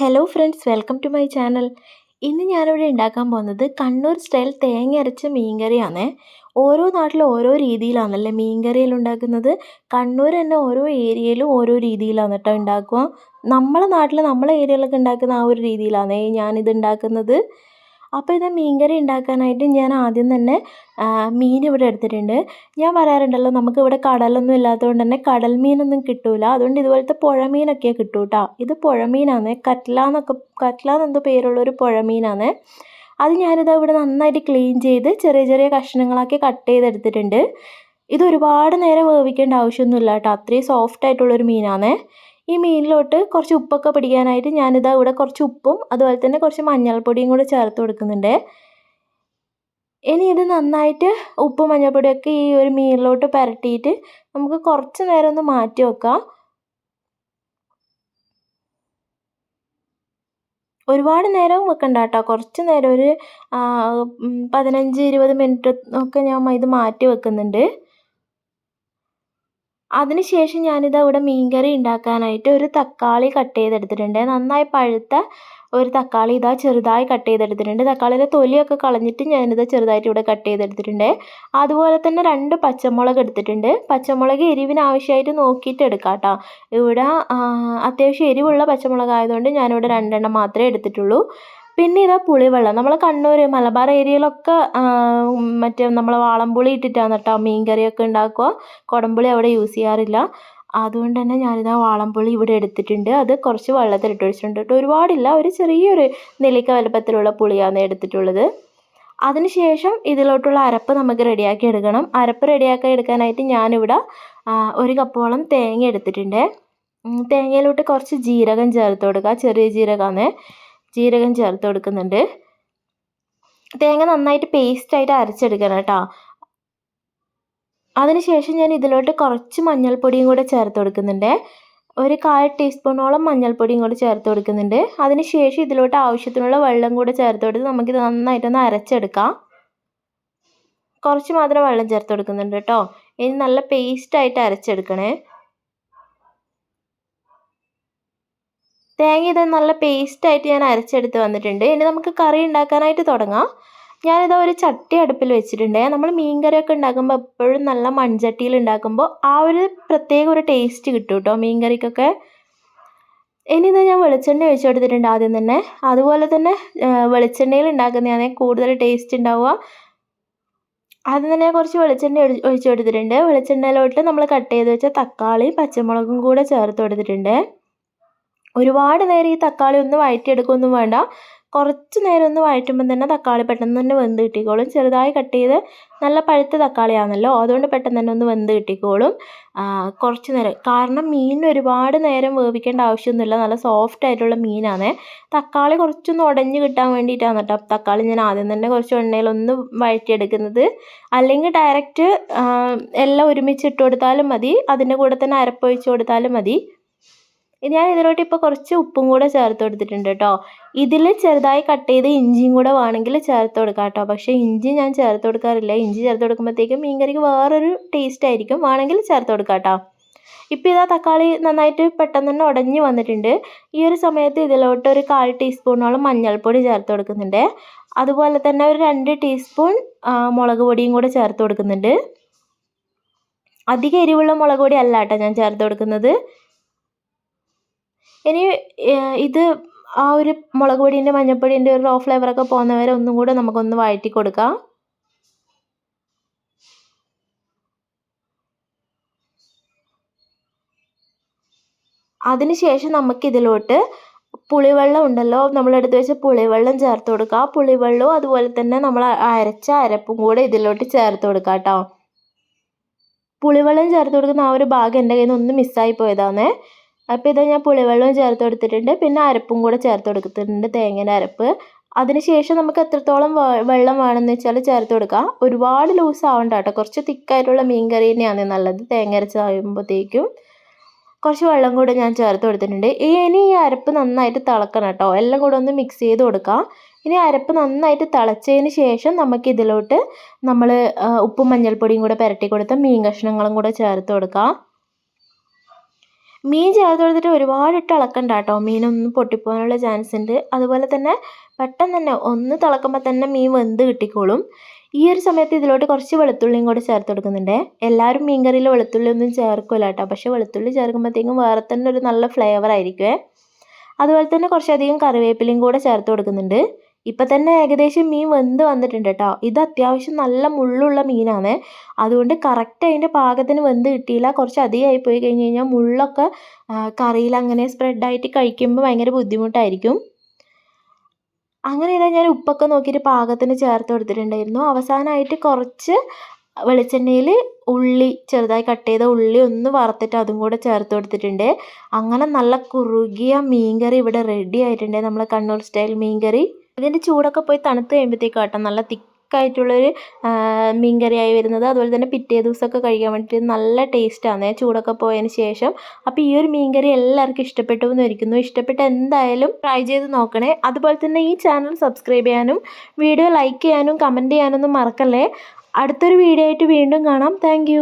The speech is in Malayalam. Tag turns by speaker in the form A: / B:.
A: Hello friends welcome to my channel ഇന്ന് ഞാനിവിടെ ഉണ്ടാക്കാൻ പോകുന്നത് കണ്ണൂർ സ്റ്റൈൽ തേങ്ങ അരച്ച മീൻകറിയാണ്. ഓരോ നാട്ടിലും ഓരോ രീതിയിലാണല്ലേ മീൻകറിയിൽ ഉണ്ടാക്കുന്നത്? കണ്ണൂർ തന്നെ ഓരോ ഏരിയയിലും ഓരോ രീതിയിലാണ് കേട്ടോ ഉണ്ടാക്കുക. നമ്മളെ നാട്ടിൽ നമ്മളെ ഏരിയയിലൊക്കെ ഉണ്ടാക്കുന്ന ആ ഒരു രീതിയിലാണ് ഞാനിത് ഉണ്ടാക്കുന്നത്. അപ്പോൾ ഇത് മീൻകറി ഉണ്ടാക്കാനായിട്ട് ഞാൻ ആദ്യം തന്നെ മീൻ ഇവിടെ എടുത്തിട്ടുണ്ട്. ഞാൻ പറയാറുണ്ടല്ലോ നമുക്ക് ഇവിടെ കടലൊന്നും ഇല്ലാത്തതുകൊണ്ട് തന്നെ കടൽ മീനൊന്നും കിട്ടൂല. അതുകൊണ്ട് ഇതുപോലത്തെ പുഴ മീനൊക്കെ കിട്ടും കേട്ടോ ഇത് പുഴ പുഴമീനാണ് കറ്റ്ല എന്നൊക്കെ കറ്റ്ല എന്നെന്തോ പേരുള്ള ഒരു പുഴമീനാണ് അത് ഞാനിത് ഇവിടെ നന്നായിട്ട് ക്ലീൻ ചെയ്ത് ചെറിയ ചെറിയ കഷ്ണങ്ങളാക്കി കട്ട് ചെയ്തെടുത്തിട്ടുണ്ട്. ഇത് ഒരുപാട് നേരം വേവിക്കേണ്ട ആവശ്യമൊന്നുമില്ല കേട്ടോ അത്രയും സോഫ്റ്റ് ആയിട്ടുള്ളൊരു മീനാണ്. ഈ മീനിലോട്ട് കുറച്ച് ഉപ്പൊക്കെ പിടിക്കാനായിട്ട് ഞാനിതാ ഇവിടെ കുറച്ച് ഉപ്പും അതുപോലെ തന്നെ കുറച്ച് മഞ്ഞൾപ്പൊടിയും കൂടെ ചേർത്ത് കൊടുക്കുന്നുണ്ട്. ഇനി ഇത് നന്നായിട്ട് ഉപ്പും മഞ്ഞൾപ്പൊടിയൊക്കെ ഈ ഒരു മീനിലോട്ട് പുരട്ടിയിട്ട് നമുക്ക് കുറച്ച് നേരം ഒന്ന് മാറ്റി വെക്കാം. ഒരുപാട് നേരം വെക്കണ്ട കേട്ടോ. കുറച്ച് നേരം ഒരു പതിനഞ്ച് ഇരുപത് മിനിറ്റ് ഒക്കെ ഞാൻ ഇത് മാറ്റി വെക്കുന്നുണ്ട്. അതിനുശേഷം ഞാനിതാ ഇവിടെ മീൻകറി ഉണ്ടാക്കാനായിട്ട് ഒരു തക്കാളി കട്ട് ചെയ്തെടുത്തിട്ടുണ്ട്. നന്നായി പഴുത്ത ഒരു തക്കാളി ഇതാ ചെറുതായി കട്ട് ചെയ്തെടുത്തിട്ടുണ്ട്. തക്കാളിയുടെ തൊലിയൊക്കെ കളഞ്ഞിട്ട് ഞാനിത് ചെറുതായിട്ട് ഇവിടെ കട്ട് ചെയ്തെടുത്തിട്ടുണ്ട്. അതുപോലെ തന്നെ രണ്ട് പച്ചമുളക് എടുത്തിട്ടുണ്ട്. പച്ചമുളക് എരിവിന് ആവശ്യമായിട്ട് നോക്കിയിട്ട് എടുക്കാം കേട്ടോ ഇവിടെ അത്യാവശ്യം എരിവുള്ള പച്ചമുളക് ആയതുകൊണ്ട് ഞാനിവിടെ രണ്ടെണ്ണം മാത്രമേ എടുത്തിട്ടുള്ളൂ. പിന്നെ ഇതാ പുളിവെള്ളം. നമ്മൾ കണ്ണൂർ മലബാർ ഏരിയയിലൊക്കെ മറ്റേ നമ്മൾ വാളംപുളി ഇട്ടിട്ടാണ് കേട്ടോ മീൻ കറിയൊക്കെ ഉണ്ടാക്കുക. കുടംപുളി അവിടെ യൂസ് ചെയ്യാറില്ല. അതുകൊണ്ട് തന്നെ ഞാനിതാ വാളംപുളി ഇവിടെ എടുത്തിട്ടുണ്ട്. അത് കുറച്ച് വെള്ളത്തിൽ വെള്ളത്തിലിട്ട് വെച്ചിട്ടുണ്ട് കേട്ടോ ഒരുപാടില്ല. ഒരു ചെറിയൊരു നെല്ലിക്ക വലുപ്പത്തിലുള്ള പുളിയാണ് എടുത്തിട്ടുള്ളത്. അതിനുശേഷം ഇതിലോട്ടുള്ള അരപ്പ് നമുക്ക് റെഡിയാക്കി എടുക്കണം. അരപ്പ് റെഡിയാക്കി എടുക്കാനായിട്ട് ഞാനിവിടെ ഒരു കപ്പോളം തേങ്ങ എടുത്തിട്ടുണ്ട്. തേങ്ങയിലോട്ട് കുറച്ച് ജീരകം ചേർത്ത് കൊടുക്കുക. ചെറിയ ജീരകമാണ്. ജീരകം ചേർത്ത് കൊടുക്കുന്നുണ്ട്. തേങ്ങ നന്നായിട്ട് പേസ്റ്റായിട്ട് അരച്ചെടുക്കണം കേട്ടോ. അതിനുശേഷം ഞാൻ ഇതിലോട്ട് കുറച്ച് മഞ്ഞൾപ്പൊടിയും കൂടെ ചേർത്ത് കൊടുക്കുന്നുണ്ട്. ഒരു കാൽ ടീസ്പൂണോളം മഞ്ഞൾപ്പൊടിയും കൂടെ ചേർത്ത് കൊടുക്കുന്നുണ്ട്. അതിനുശേഷം ഇതിലോട്ട് ആവശ്യത്തിനുള്ള വെള്ളം കൂടെ ചേർത്ത് കൊടുത്ത് നമുക്കിത് നന്നായിട്ടൊന്ന് അരച്ചെടുക്കാം. കുറച്ച് മാത്രം വെള്ളം ചേർത്ത് കൊടുക്കുന്നുണ്ട് കേട്ടോ. ഇനി നല്ല പേസ്റ്റായിട്ട് അരച്ചെടുക്കണേ. തേങ്ങ ഇത് നല്ല പേസ്റ്റായിട്ട് ഞാൻ അരച്ചെടുത്ത് വന്നിട്ടുണ്ട്. ഇനി നമുക്ക് കറി ഉണ്ടാക്കാനായിട്ട് തുടങ്ങാം. ഞാനിതാ ഒരു ചട്ടി അടുപ്പിൽ വെച്ചിട്ടുണ്ട്. നമ്മൾ മീൻകറിയൊക്കെ ഉണ്ടാക്കുമ്പോൾ എപ്പോഴും നല്ല മൺചട്ടിയിൽ ഉണ്ടാക്കുമ്പോൾ ആ ഒരു പ്രത്യേക ഒരു ടേസ്റ്റ് കിട്ടും കേട്ടോ മീൻകറിക്കൊക്കെ. ഇനി ഇത് ഞാൻ വെളിച്ചെണ്ണ ഒഴിച്ചു കൊടുത്തിട്ടുണ്ട് ആദ്യം തന്നെ. അതുപോലെ തന്നെ വെളിച്ചെണ്ണയിൽ ഉണ്ടാക്കുന്നതാണ് കൂടുതൽ ടേസ്റ്റ് ഉണ്ടാവുക. ആദ്യം തന്നെ കുറച്ച് വെളിച്ചെണ്ണ ഒഴിച്ചു കൊടുത്തിട്ടുണ്ട്. വെളിച്ചെണ്ണയിലോട്ട് നമ്മൾ കട്ട് ചെയ്ത് വെച്ച തക്കാളി പച്ചമുളകും കൂടെ ചേർത്ത് കൊടുത്തിട്ടുണ്ട്. ഒരുപാട് നേരം ഈ തക്കാളി ഒന്ന് വഴറ്റിയെടുക്കുകയൊന്നും വേണ്ട. കുറച്ച് നേരം ഒന്ന് വഴറ്റുമ്പം തന്നെ തക്കാളി പെട്ടെന്ന് തന്നെ വെന്ത് കിട്ടിക്കോളും. ചെറുതായി കട്ട് ചെയ്ത് നല്ല പഴുത്ത തക്കാളിയാണല്ലോ അതുകൊണ്ട് പെട്ടെന്ന് തന്നെ ഒന്ന് വെന്ത് കിട്ടിക്കോളും. കുറച്ച് നേരം. കാരണം മീൻ ഒരുപാട് നേരം വേവിക്കേണ്ട ആവശ്യമൊന്നുമില്ല. നല്ല സോഫ്റ്റ് ആയിട്ടുള്ള മീനാണ്. തക്കാളി കുറച്ചൊന്ന് ഉടഞ്ഞ് കിട്ടാൻ വേണ്ടിയിട്ടാണ് കേട്ടോ. തക്കാളി ഞാൻ ആദ്യം തന്നെ കുറച്ച് എണ്ണയിലൊന്ന് വഴറ്റിയെടുക്കുന്നത്. അല്ലെങ്കിൽ ഡയറക്റ്റ് എല്ലാം ഒരുമിച്ച് ഇട്ട് കൊടുത്താലും മതി. അതിന്റെ കൂടെ തന്നെ അരപ്പൊഴിച്ച് കൊടുത്താലും മതി. ഞാൻ ഇതിലോട്ട് ഇപ്പോൾ കുറച്ച് ഉപ്പും കൂടെ ചേർത്ത് കൊടുത്തിട്ടുണ്ട് കേട്ടോ ഇതിൽ ചെറുതായി കട്ട് ചെയ്ത് ഇഞ്ചിയും കൂടെ വേണമെങ്കിൽ ചേർത്ത് കൊടുക്കാം കേട്ടോ പക്ഷേ ഇഞ്ചി ഞാൻ ചേർത്ത് കൊടുക്കാറില്ല. ഇഞ്ചി ചേർത്ത് കൊടുക്കുമ്പോഴത്തേക്കും മീൻ കറിക്ക് വേറൊരു ടേസ്റ്റ് ആയിരിക്കും. വേണമെങ്കിൽ ചേർത്ത് കൊടുക്കാം കേട്ടോ ഇപ്പോൾ ഇതാ തക്കാളി നന്നായിട്ട് പെട്ടെന്ന് തന്നെ ഉടഞ്ഞു വന്നിട്ടുണ്ട്. ഈ ഒരു സമയത്ത് ഇതിലോട്ട് ഒരു കാൽ ടീസ്പൂണോളം മഞ്ഞൾപ്പൊടി ചേർത്ത് കൊടുക്കുന്നുണ്ട്. അതുപോലെ തന്നെ ഒരു രണ്ട് ടീസ്പൂൺ മുളക് പൊടിയും കൂടെ ചേർത്ത് കൊടുക്കുന്നുണ്ട്. അധികം എരിവുള്ള മുളക് പൊടി അല്ല കേട്ടോ ഞാൻ ചേർത്ത് കൊടുക്കുന്നത്. ഇനി ഇത് ആ ഒരു മുളക് പൊടീന്റെ മഞ്ഞൾപ്പൊടീന്റെ ഒരു റോ ഫ്ലേവറൊക്കെ പോകുന്നവരെ ഒന്നും കൂടെ നമുക്കൊന്ന് വഴറ്റി കൊടുക്കാം. അതിനുശേഷം നമുക്കിതിലോട്ട് പുളിവെള്ളം ഉണ്ടല്ലോ നമ്മളെടുത്ത് വെച്ച പുളിവെള്ളം ചേർത്ത് കൊടുക്കുക പുളിവെള്ളവും അതുപോലെ തന്നെ നമ്മൾ അരച്ച അരപ്പും കൂടെ ഇതിലോട്ട് ചേർത്ത് കൊടുക്കുക കേട്ടോ. പുളിവെള്ളം ചേർത്ത് കൊടുക്കുന്ന ആ ഒരു ഭാഗം എന്റെ കയ്യിൽ നിന്ന് ഒന്ന് മിസ്സായി പോയതാണേ. അപ്പോൾ ഇത് ഞാൻ പുളിവെള്ളവും ചേർത്ത് കൊടുത്തിട്ടുണ്ട്. പിന്നെ അരപ്പും കൂടെ ചേർത്ത് കൊടുത്തിട്ടുണ്ട് തേങ്ങേന്റെ അരപ്പ്. അതിനുശേഷം നമുക്ക് എത്രത്തോളം വെള്ളം വേണമെന്ന് വെച്ചാൽ ചേർത്ത് കൊടുക്കാം. ഒരുപാട് ലൂസ് ആവണ്ട കേട്ടോ. കുറച്ച് തിക്കായിട്ടുള്ള മീൻ കറി തന്നെയാണ് നല്ലത്. തേങ്ങ അരച്ചാകുമ്പോഴത്തേക്കും കുറച്ച് വെള്ളം കൂടെ ഞാൻ ചേർത്ത് കൊടുത്തിട്ടുണ്ട്. ഇനി ഈ അരപ്പ് നന്നായിട്ട് തിളക്കണം കേട്ടോ. എല്ലാം കൂടെ ഒന്ന് മിക്സ് ചെയ്ത് കൊടുക്കാം. ഇനി അരപ്പ് നന്നായിട്ട് തിളച്ചതിന് ശേഷം നമുക്ക് ഇതിലോട്ട് നമ്മൾ ഉപ്പും മഞ്ഞൾപ്പൊടിയും കൂടെ പുരട്ടി കൊടുത്ത മീൻ കഷ്ണങ്ങളും കൂടെ ചേർത്ത് കൊടുക്കാം. മീൻ ചേർത്ത് കൊടുത്തിട്ട് ഒരുപാട് ഇട്ട് ഇളക്കണ്ട കേട്ടോ മീനൊന്ന് പൊട്ടിപ്പോകാനുള്ള ചാൻസ് ഉണ്ട്. അതുപോലെ തന്നെ പെട്ടെന്ന് തന്നെ ഒന്ന് തിളക്കുമ്പോൾ തന്നെ മീൻ വെന്ത് കിട്ടിക്കോളും. ഈ ഒരു സമയത്ത് ഇതിലോട്ട് കുറച്ച് വെളുത്തുള്ളിയും കൂടി ചേർത്ത് കൊടുക്കുന്നുണ്ട്. എല്ലാവരും മീൻകറിയിൽ വെളുത്തുള്ളി ഒന്നും ചേർക്കില്ല കേട്ടോ പക്ഷേ വെളുത്തുള്ളി ചേർക്കുമ്പോഴത്തേക്കും വേറെ തന്നെ ഒരു നല്ല ഫ്ലേവർ ആയിരിക്കുമേ അതുപോലെ തന്നെ കുറച്ചധികം കറിവേപ്പിലയും കൂടെ ചേർത്ത് കൊടുക്കുന്നുണ്ട്. ഇപ്പം തന്നെ ഏകദേശം മീൻ വെന്ത് വന്നിട്ടുണ്ട് കേട്ടോ ഇത് അത്യാവശ്യം നല്ല മുള്ളുള്ള മീനാണ്. അതുകൊണ്ട് കറക്റ്റ് അതിന്റെ പാകത്തിന് വെന്ത് കിട്ടിയില്ല. കുറച്ച് അധികമായി പോയി കഴിഞ്ഞ് കഴിഞ്ഞാൽ മുള്ളൊക്കെ കറിയിൽ അങ്ങനെ സ്പ്രെഡായിട്ട് കഴിക്കുമ്പോൾ ഭയങ്കര ബുദ്ധിമുട്ടായിരിക്കും. അങ്ങനെ ഇതാ ഞാൻ ഉപ്പൊക്കെ നോക്കിയിട്ട് പാകത്തിന് ചേർത്ത് കൊടുത്തിട്ടുണ്ടായിരുന്നു. അവസാനമായിട്ട് കുറച്ച് വെളിച്ചെണ്ണയിൽ ഉള്ളി ചെറുതായി കട്ട് ചെയ്ത ഉള്ളി ഒന്ന് വറുത്തിട്ട് അതും കൂടെ ചേർത്ത് കൊടുത്തിട്ടുണ്ട്. അങ്ങനെ നല്ല കുറുകിയ മീൻകറി ഇവിടെ റെഡി ആയിട്ടുണ്ട്. നമ്മളെ കണ്ണൂർ സ്റ്റൈൽ മീൻകറി. ഇതിന്റെ ചൂടൊക്കെ പോയി തണുത്ത് കഴിയുമ്പോഴത്തേക്കും കേട്ടോ നല്ല തിക്കായിട്ടുള്ളൊരു മീൻകറിയായി വരുന്നത്. അതുപോലെ തന്നെ പിറ്റേ ദിവസമൊക്കെ കഴിക്കാൻ വേണ്ടിയിട്ട് നല്ല ടേസ്റ്റാണ് ചൂടൊക്കെ പോയതിന് ശേഷം. അപ്പോൾ ഈ ഒരു മീൻകറി എല്ലാവർക്കും ഇഷ്ടപ്പെട്ടു എന്ന് ഇരിക്കുന്നു ഇഷ്ടപ്പെട്ട എന്തായാലും ട്രൈ ചെയ്ത് നോക്കണേ. അതുപോലെ തന്നെ ഈ ചാനൽ സബ്സ്ക്രൈബ് ചെയ്യാനും വീഡിയോ ലൈക്ക് ചെയ്യാനും കമന്റ് ചെയ്യാനൊന്നും മറക്കല്ലേ. അടുത്തൊരു വീഡിയോ ആയിട്ട് വീണ്ടും കാണാം. താങ്ക്